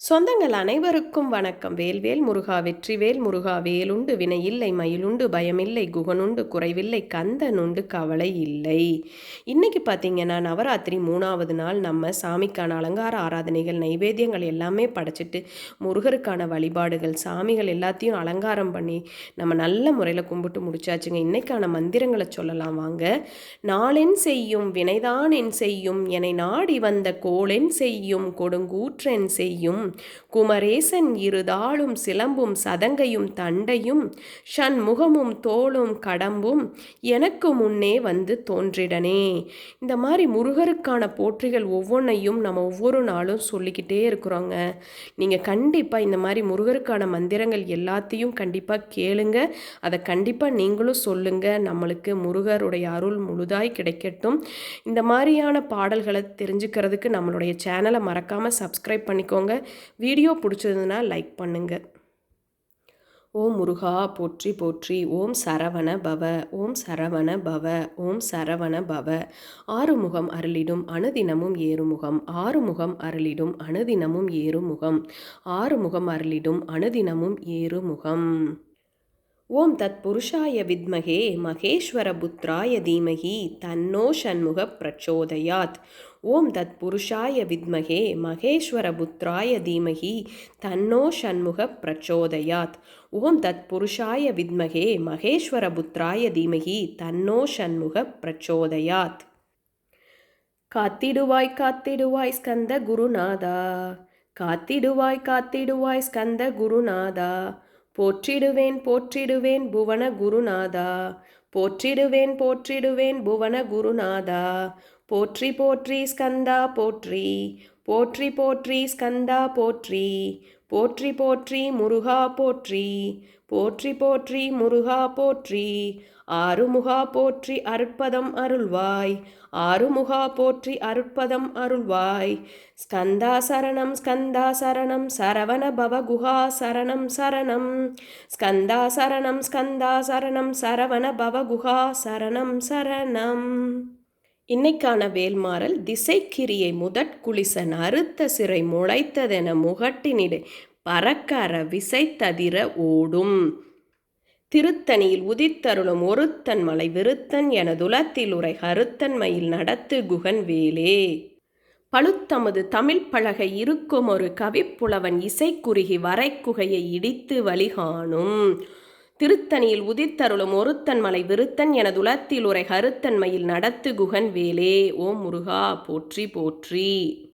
சொந்தங்கள் அனைவருக்கும் வணக்கம். வேல்வேல் முருகா வெற்றிவேல் முருகா வேலுண்டு வினை இல்லை மயிலுண்டு பயமில்லை குகனுண்டு குறைவில்லை கந்தனுண்டு கவலை இல்லை. இன்னைக்கு பார்த்தீங்கன்னா நவராத்திரி மூணாவது நாள். நம்ம சாமிக்கான அலங்கார ஆராதனைகள் நைவேத்தியங்கள் எல்லாமே படைச்சிட்டு முருகருக்கான வழிபாடுகள் சாமிகள் எல்லாத்தையும் அலங்காரம் பண்ணி நம்ம நல்ல முறையில் கும்பிட்டு முடிச்சாச்சுங்க. இன்னைக்கான மந்திரங்களை சொல்லலாம் வாங்க. நாளென் செய்யும் வினைதான் என் செய்யும். என்னை நாடி வந்த கோளென் செய்யும் கொடுங்கூற்றென் செய்யும். குமரேசன் இருதாளும் சிலம்பும் சதங்கையும் தண்டையும் ஷண்முகமும் தோளும் கடம்பும் எனக்கு முன்னே வந்து தோன்றிடனே. இந்த மாதிரி முருகருக்கான போற்றிகள் ஒவ்வொன்றையும் நம்ம ஒவ்வொரு நாளும் சொல்லிக்கிட்டே இருக்கிறோங்க. நீங்கள் கண்டிப்பாக இந்த மாதிரி முருகருக்கான மந்திரங்கள் எல்லாத்தையும் கண்டிப்பாக கேளுங்க. அதை கண்டிப்பாக நீங்களும் சொல்லுங்கள் நம்மளுக்கு முருகருடைய அருள் முழுதாய் கிடைக்கட்டும். இந்த மாதிரியான பாடல்களை தெரிஞ்சுக்கிறதுக்கு நம்மளுடைய சேனலை மறக்காமல் சப்ஸ்கிரைப் பண்ணிக்கோங்க. வீடியோ பிடிச்சதுன்னா லைக் பண்ணுங்கள் ஓம் முருகா போற்றி போற்றி. ஓம் சரவண பவ. ஓம் சரவண பவ. ஓம் சரவண பவ. ஆறுமுகம் அருளிடும் அணுதினமும் ஏறுமுகம். ஆறுமுகம் அருளிடும் அணுதினமும் ஏறுமுகம். ஆறுமுகம் அருளிடும் அணுதினமும் ஏறுமுகம். ஓம் தத் புருஷாய வித்மகே மகேஸ்வர புத்ராய தீமகி தன்னோ ஷண்முக பிரச்சோதயாத். ஓம் தத் புருஷாய வித்மகே மகேஸ்வர புத்ராய தீமகி தன்னோ ஷண்முக பிரச்சோதயாத். ஓம் தத் புருஷாய வித்மகே மகேஸ்வர புத்ராய தீமகி தன்னோ ஷண்முக பிரச்சோதயாத். காத்திடுவாய் காத்திடுவாய் ஸ்கந்த குருநாதா. காத்திடுவாய் காத்திடுவாய் ஸ்கந்த குருநாதா. போற்றிடுவேன் போற்றிடுவேன் புவன குருநாதா போற்றிடுவேன் போற்றிடுவேன் புவன குருநாதா போற்றி போற்றி ஸ்கந்தா போற்றி. போற்றி போற்றி ஸ்கந்தா போற்றி. போற்றி போற்றி முருகா போற்றி. போற்றி போற்றி முருகா போற்றி. ஆறுமுகா போற்றி அருட்பதம் அருள்வாய். ஆறுமுகா போற்றி அருட்பதம் அருள்வாய். ஸ்கந்தா சரணம் ஸ்கந்தா சரணம் சரவண பவகுஹா சரணம் சரணம். ஸ்கந்தா சரணம் ஸ்கந்தா சரணம் சரவண பவகுஹா சரணம் சரணம். இன்னைக்கான வேல்மாறல் திசைக்கிரியை முதற்குளிசன் அறுத்த சிறை முளைத்ததென முகட்டினிடை பறக்கற விசைத்ததிர ஓடும். திருத்தணியில் உதித்தருளும் ஒருத்தன் மலை விருத்தன் என துலத்தில் உரை கருத்தன்மையில் நடத்து குகன் வேலே. பழுத்தமது தமிழ் பலகை இருக்கும் ஒரு கவிப்புலவன் இசைக்குறுகி வரைக்குகையை இடித்து வழிகாணும். திருத்தணியில் உதித்தருளும் ஒருத்தன் மலை விருத்தன் எனதுலத்தில் உரை கருத்தன்மையில் நடத்து குகன் வேலே. ஓம் முருகா போற்றி போற்றி.